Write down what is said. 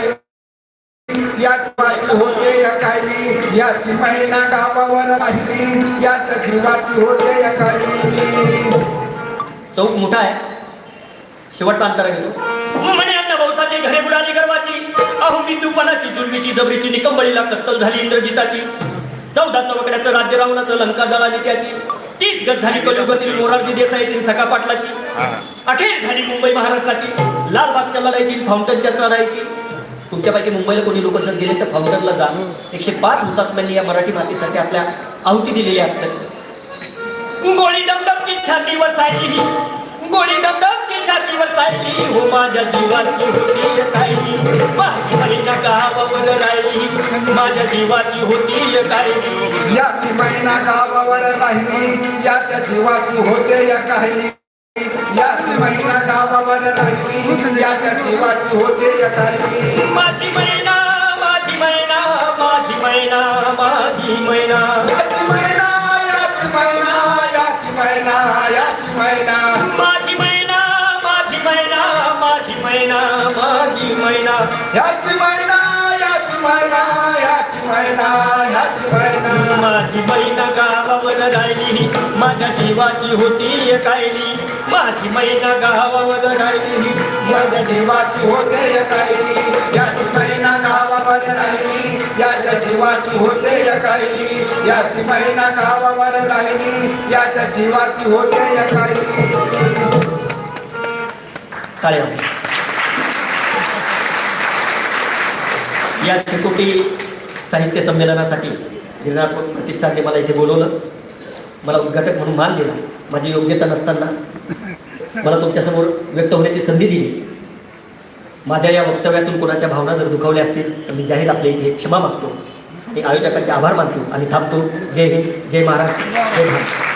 राहिली या जीवाची होते या याची महिना गावावर राहिली याच जीवाची होते या चौक मोठा आहे. शेवटचा अंतर घेतो म्हणे अण्णा भाऊसाठी घरे बुडाली गर्वाची अहो मी दुपानाची जुलमीची जबरीची निकंबळीला कत्तल झाली इंद्रजिताची. चौदा चौकड्याचं राज्य रावणाचं लंका जळाली त्याची. तीच गत झाली कलियुगातील मोरारजी देसाईची सखा पाटलाची. अखेर झाली मुंबई महाराष्ट्राची. लालबागच्या लढाईची फाउंटनच्या चढाईची. तुमच्यापैकी मुंबईला कोणी लोक जर गेले तर फाउंटनला जा. एकशे पाच हुतात्म्यांनी या मराठी मातीसाठी आपल्या आहुती दिलेली आहे. गोळी दमदमची छातीवर सायली गोळी दमदमची छातीवर सायली हो माझ्या जीवाची होती कायली माझी महिना गावावर राहिली. माझ्या जीवाची होती कायली याची महिना गावावर राहिली. याच्या जीवाची होते या कायली याची महिना गावावर राहिली. याच्या जीवाची होते माझी महिना माझी महिना माझी महिना माझी महिना. याची महिना याची महिना याची महिना याची महिना. माझी महिना माझी महिना माझी महिना माझी महिना. याची महिना याची महिना याची महिना याची महिना. माझी महिना गावावर राहिली. माझ्या जीवाची होती कायली माझी महिना गावावर राहिली. माझ्या जीवाची होते या कायली. याची महिना गावावर राहिली. याच्या जीवाची होते या कायली. याची मैना गावावर राहिली. याच्या जीवाची होते या कायली. या शेकोटी साहित्य संमेलनासाठी गिरणार प्रतिष्ठानने मला इथे बोलवलं. मला उद्घाटक म्हणून मान दिला. माझी योग्यता नसताना मला तुमच्यासमोर व्यक्त होण्याची संधी दिली. माझ्या या वक्तव्यातून कोणाच्या भावना जर दुखावल्या असतील तर मी जाहीर आपल्या इथे क्षमा मागतो. आणि आयोजकांचे आभार मानतो आणि थांबतो. जय हिंद जय महाराष्ट्र जय भारत.